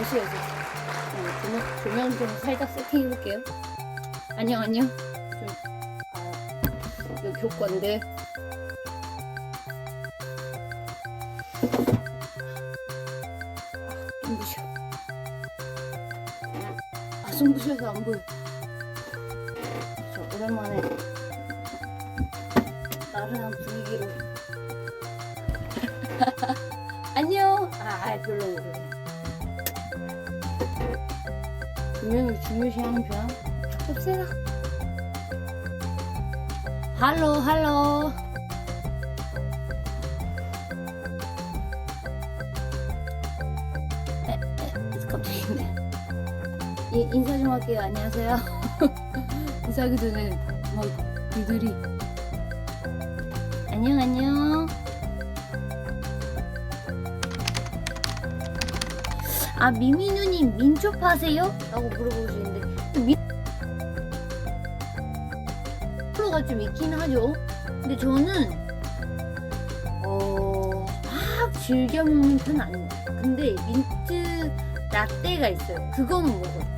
아쉬워서 네, 조명, 조명 좀 살짝 세팅해볼게요. 안녕 안녕. 좀, 아, 여기 교과인데. 아, 눈부셔. 아, 눈부셔서 안 보여. 저 오랜만에 나른한 분위기로. 안녕. 아, 아 별로 그래. 조명을 중요시하는 편. 없애라. 할로, 할로. 이, 인사 좀 할게요. 안녕하세요. 인사하기 전에 막 이들이 안녕 안녕. 아 미미 누님 민초 파세요? 라고 물어보시는데 민 프로가 좀 있긴 하죠. 근데 저는 어 막 즐겨 먹는 편은 아닙니다. 근데 민트 라떼가 있어요. 그거는 먹어요.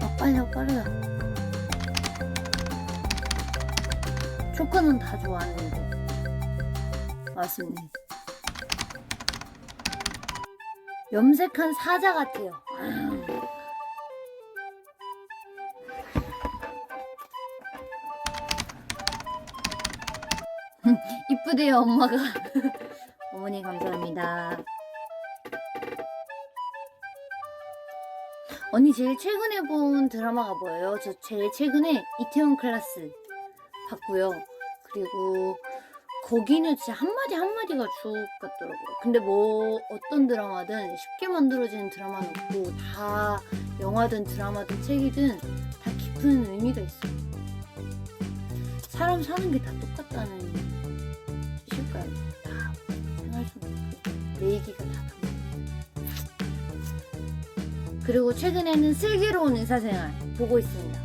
아 빨리 빠르다. 초코는 다 좋아하는데. 맞습니다. 염색한 사자 같아요. 아. 이쁘대요, 엄마가. 어머니 감사합니다. 언니 제일 최근에 본 드라마가 뭐예요? 저 제일 최근에 이태원 클라스 봤고요. 그리고 거기는 진짜 한마디 한마디가 주옥 같더라고요. 근데 뭐 어떤 드라마든 쉽게 만들어지는 드라마는 없고 다 영화든 드라마든 책이든 다 깊은 의미가 있어요. 사람 사는 게 다 똑같다는 뜻일까요? 다 생활 속에 내 얘기가 다 담겨. 그리고 최근에는 슬기로운 의사생활 보고 있습니다.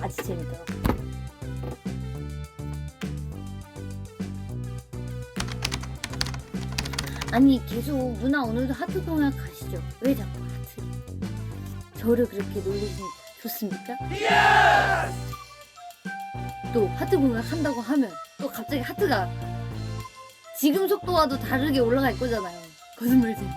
아주 재밌더라고요. 아니 계속 누나 오늘도 하트 공약 가시죠? 왜 자꾸 하트? 저를 그렇게 놀리시니까 좋습니까? 또 하트 공약 한다고 하면 또 갑자기 하트가 지금 속도와도 다르게 올라갈 거잖아요. 거짓말쟁이.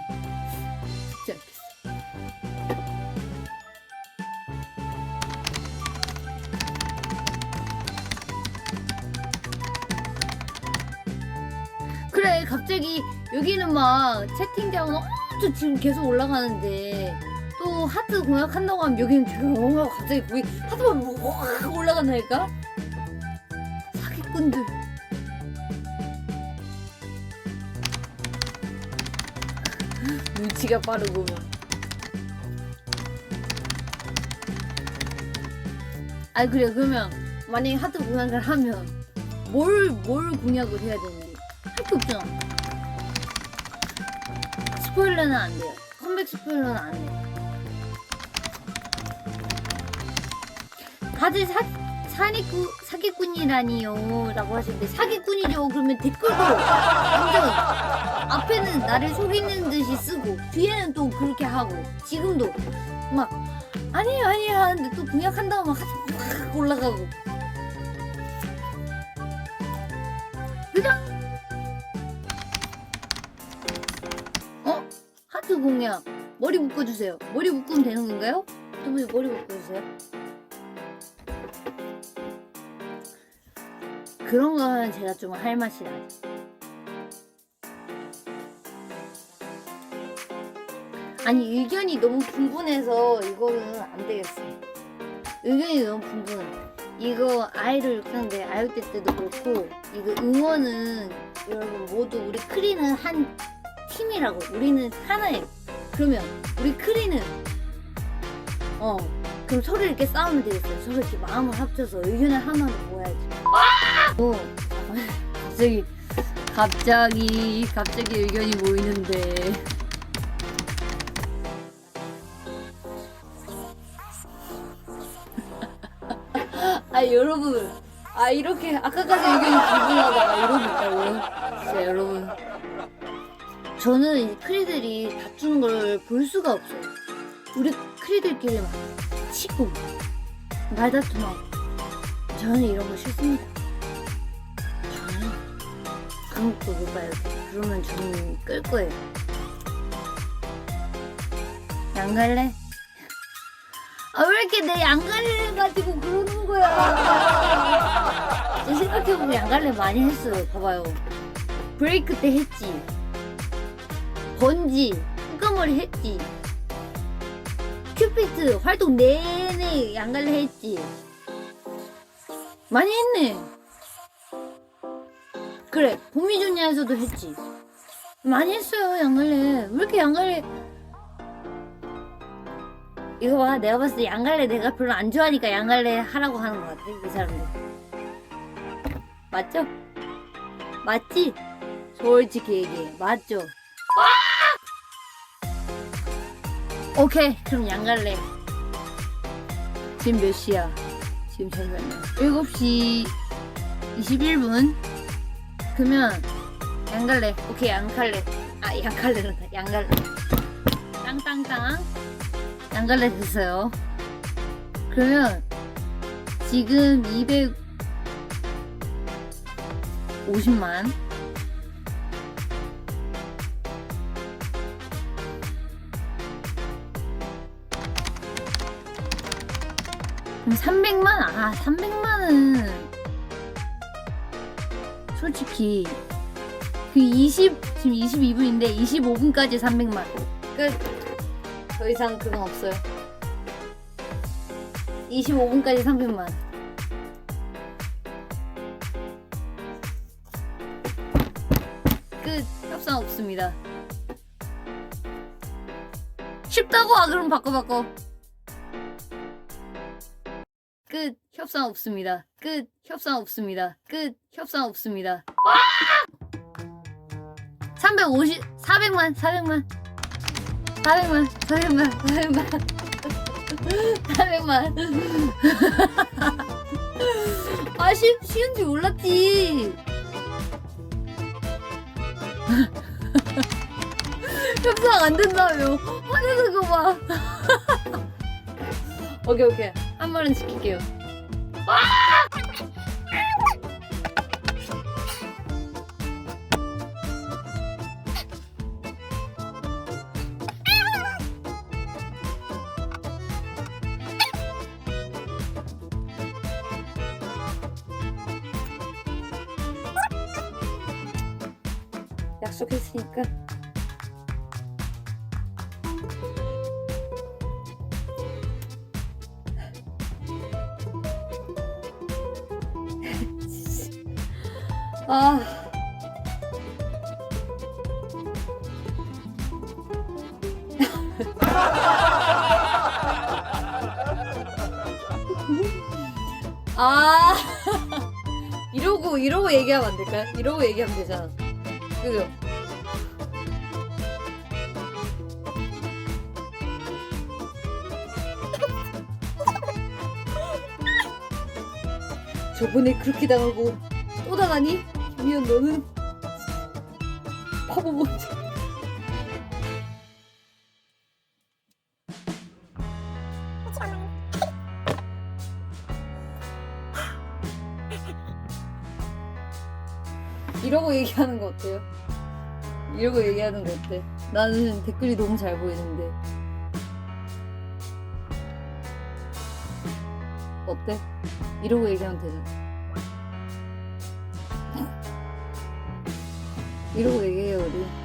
갑자기 여기는 막 채팅창은 엄청 지금 계속 올라가는데 또 하트 공약한다고 하면 여기는 뭔가 갑자기 거기 하트만 확 올라간다니까? 사기꾼들. 눈치가 빠르구만. 아 그래 그러면 만약에 하트 공약을 하면 뭘 뭘 공약을 해야 할 게 없잖아 스포일러는 안 돼요. 컴백 스포일러는 안 돼요. 다들 사, 사기꾼, 사기꾼이라니요. 라고 하시는데 사기꾼이죠. 그러면 댓글도 완전 앞에는 나를 속이는 듯이 쓰고 뒤에는 또 그렇게 하고 지금도 막 아니에요 아니에요 하는데 또 공약한다고 막 확 올라가고. 그냥 하트 공약 머리 묶어주세요. 머리 묶으면 되는 건가요? 두 분이 머리 묶어주세요. 그런 거는 제가 좀 할 맛이 나요. 아니 의견이 너무 분분해서 이거는 안 되겠어요. 의견이 너무 분분해 이거 아이를 육하는데 아육대 때도 그렇고 이거 응원은 여러분 모두 우리 크리는 한 팀이라고. 우리는 하나예요 그러면 우리 크리는 어 그럼 서로 이렇게 싸우면 되겠어요. 서로 이렇게 마음을 합쳐서 의견을 하나로 모아야지. 어. 갑자기 갑자기 갑자기 의견이 모이는데. 아 여러분. 아 이렇게 아까까지 의견이 불분하다가 이러고 있다고요? 진짜 여러분 저는 이 크리들이 다투는 걸 볼 수가 없어요 우리 크리들끼리 막 치고 말다툼하고 저는 이런 거 싫습니다 저는 한국도 못 봐요 그러면 저는 끌 거예요 양갈래? 아 왜 이렇게 내 양갈래를 가지고 그러는 거야? 제 생각해보면 양갈래 많이 했어요. 봐봐요. 브레이크 때 했지. 번지, 후가머리 했지. 큐피트 활동 내내 양갈래 했지. 많이 했네. 그래, 봄이 좋냐에서도 했지. 많이 했어요, 양갈래. 왜 이렇게 양갈래. 이거 봐 내가 봤을 때 양갈래 내가 별로 안 좋아하니까 양갈래 하라고 하는 것 같아 이 사람들 맞죠? 맞지? 솔직히 얘기해 맞죠? 오케이 그럼 양갈래. 지금 몇 시야? 지금 잠깐만요 7시 21분. 그러면 양갈래. 오케이 양갈래. 아 양갈래란다 양갈래. 땅땅땅. 양갈래 됐어요. 그러면 지금 250만 300만? 아 300만은 솔직히 그 20, 지금 22분인데 25분까지 300만 끝 더 이상 그건 없어요. 25분까지 300만. 끝. 협상 없습니다. 쉽다고? 아, 그럼 바꿔, 바꿔. 끝. 협상 없습니다. 끝. 협상 없습니다. 끝. 협상 없습니다. 와! 350, 400만, 400만. 400만, 400만, 400만. 400만. 아, 쉬, 쉬운지 몰랐지. 협상 안 된다며. 화내는 거 봐. 오케이, 오케이. 한 말은 지킬게요. 약속했으니까. 아. 아. 이러고 이러고 얘기하면 안 될까요? 이러고 얘기하면 되잖아. 그죠? 저번에 그렇게 당하고 또 당하니? 김희연 너는 바보 뭔지 이러고 얘기하는 거 어때요? 이러고 얘기하는 거 어때? 나는 댓글이 너무 잘 보이는데 어때? 이러고 얘기하면 되잖아 이러고 얘기해요 우리